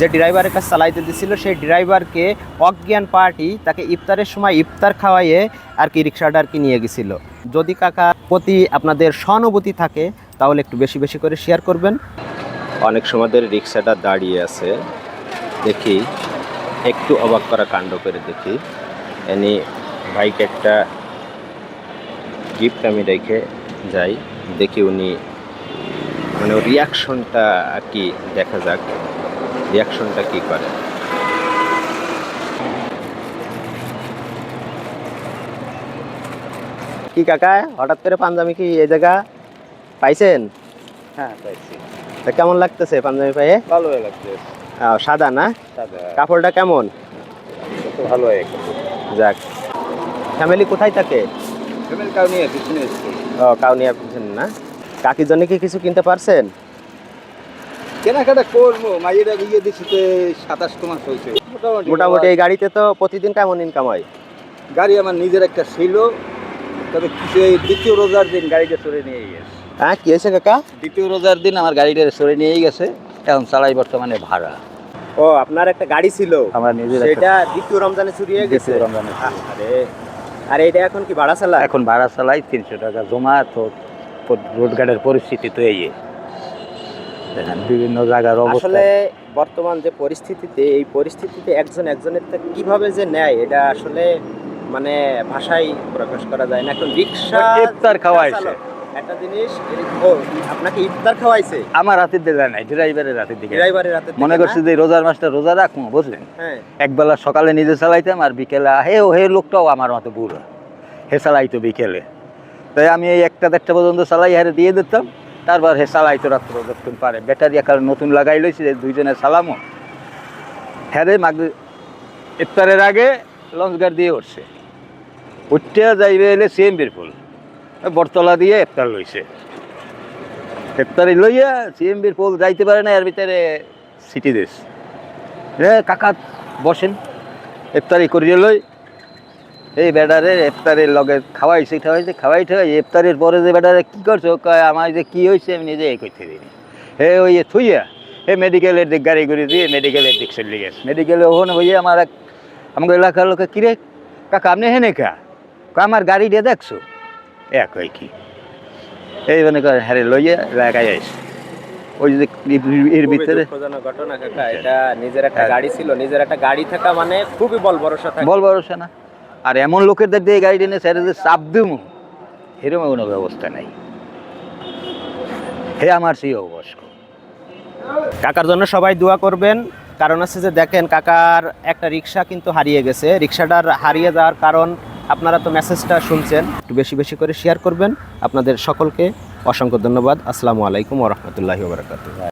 যে ড্রাইভারের কাছে চালাইতে দিছিল, সেই ড্রাইভারকে অজ্ঞান পার্টি তাকে ইফতারের সময় ইফতার খাওয়াইয়ে আর কি রিক্সাটা আর কি নিয়ে গেছিল। যদি কাকা প্রতি আপনাদের সহানুভূতি থাকে, তাহলে একটু বেশি বেশি করে শেয়ার করবেন। অনেক সময়দের রিক্সাটা দাঁড়িয়ে আছে, দেখি, একটু অবাক করা কাণ্ড করে দেখি। এনি বাইক একটা গিফট আমি রেখে যাই, দেখি উনি মানে রিয়াকশনটা আর কি দেখা যাক। রিয়াকশনটা কি করে? কি কাকা হঠাৎ করে পাঞ্জাবি কি এই জায়গা পাইছেন? হ্যাঁ পাইছি। তা কেমন লাগতেছে পাঞ্জাবি পায়ে? ভালো লাগছে সাদা না? সাদা। কাপড়টা কেমন? ভালো যাক। ফ্যামিলি কোথায় থাকে? ফ্যামিলি কাউ পিছনে ও কাউনিয়া পিছন না? কাকির জন্য কি কিছু কিনতে পারছেন? কেনাকাটা করব মাইয়েরা বিয়ে দিচ্ছি তো সাতাশ মাস হয়েছে। মোটামুটি। এই গাড়িতে তো প্রতিদিন কেমন ইনকাম হয়? গাড়ি আমার নিজের একটা ছিল তবে কিছু এই দ্বিতীয় রোজার দিন গাড়িটা সরে নিয়ে গেছে। হ্যাঁ কি হয়েছে কাকা? দ্বিতীয় রোজার দিন আমার গাড়িটা সরে নিয়ে গেছে এখন চালাই বর্তমানে ভাড়া। ও আপনার একটা গাড়ি ছিল? আমার নিজের সেটা দ্বিতীয় রমজানে চুরি হয়ে গেছে? রমজানে আরে আর এটা এখন কি ভাড়া চালা এখন ভাড়া চালাই তিনশো টাকা জমা তো রোড গার্ডের পরিস্থিতি তো এই। দেখেন বিভিন্ন জায়গার আসলে বর্তমান যে পরিস্থিতিতে এই পরিস্থিতিতে একজন একজনের কীভাবে যে নেয় এটা আসলে মানে ভাষায় প্রকাশ করা যায় না। এখন রিক্সা ইফতার খাওয়াইছে। একটা জিনিস আপনাকে ইফতার খাওয়াইছে? আমার রাতের দিকে নাই ড্রাইভারের রাতের দিকে। ড্রাইভারের হাতে মনে করছি যে রোজার মাসটা রোজা রাখব বুঝলেন? হ্যাঁ। একবেলা সকালে নিজে চালাইতাম আর বিকেলে হে ও হে লোকটাও আমার মতো বুড়ো। হে চালাইতো বিকেলে। তাই আমি এই একটা দেড়টা পর্যন্ত চালাই হারে দিয়ে দিতাম। তারপর হে চালাইতো রাত্র যতক্ষণ পারে। ব্যাটারি এখন নতুন লাগাই লইছে দুইজনে চালামো হ্যারে মাগ ইফতারের আগে লঞ্চ গার্ড দিয়ে উঠছে। উঠতে যাইবে এলে সিএমবির ফুল বরতলা দিয়ে ইফতার লইছে। ইফতারি লইয়া সিএমবির ফুল যাইতে পারে না, এর ভিতরে সিটি দেশ রে, কাকা, বসেন। ইফতারি করিয়ে লই। এই বেডারে ইফতারের লগে খাওয়াইছে খাওয়াইছে খাওয়াই ঠাওয়াই ইফতারের পরে যে বেডারে কী করছ কয় আমার যে কী হয়েছে আমি নিজে এই করতে দিই হে ওই থুইয়া হে মেডিকেলের দিক গাড়ি করে দিয়ে মেডিকেলের দিক চলে গেছে। মেডিকেলে ওখানে হইয়া আমার এক আমাকে এলাকার লোকে কিরে কাকা আপনি হেনে কা? আমার গাড়ি দিয়ে দেখছ? এক হয় কি। এই মানে করে হ্যাঁ লইয়া এলাকায় আইসে। ওই যে এর ভিতরে ঘটনা কাকা এটা নিজের একটা গাড়ি ছিল নিজের একটা গাড়ি থাকা মানে খুবই বল ভরসা থাকে। বল ভরসা না। আর এমন লোকের দিয়ে গাড়ি টেনে স্যারে যে চাপ দিমু এরকম কোনো ব্যবস্থা নাই। হে আমার সেই অবস্ক কাকার জন্য সবাই দোয়া করবেন। কারণ আছে যে দেখেন, কাকার একটা রিক্সা কিন্তু হারিয়ে গেছে। রিক্সাটার হারিয়ে যাওয়ার কারণ আপনারা তো মেসেজটা শুনছেন। একটু বেশি বেশি করে শেয়ার করবেন। আপনাদের সকলকে অসংখ্য ধন্যবাদ। আসসালামু আলাইকুম ওরহমতুল্লাহি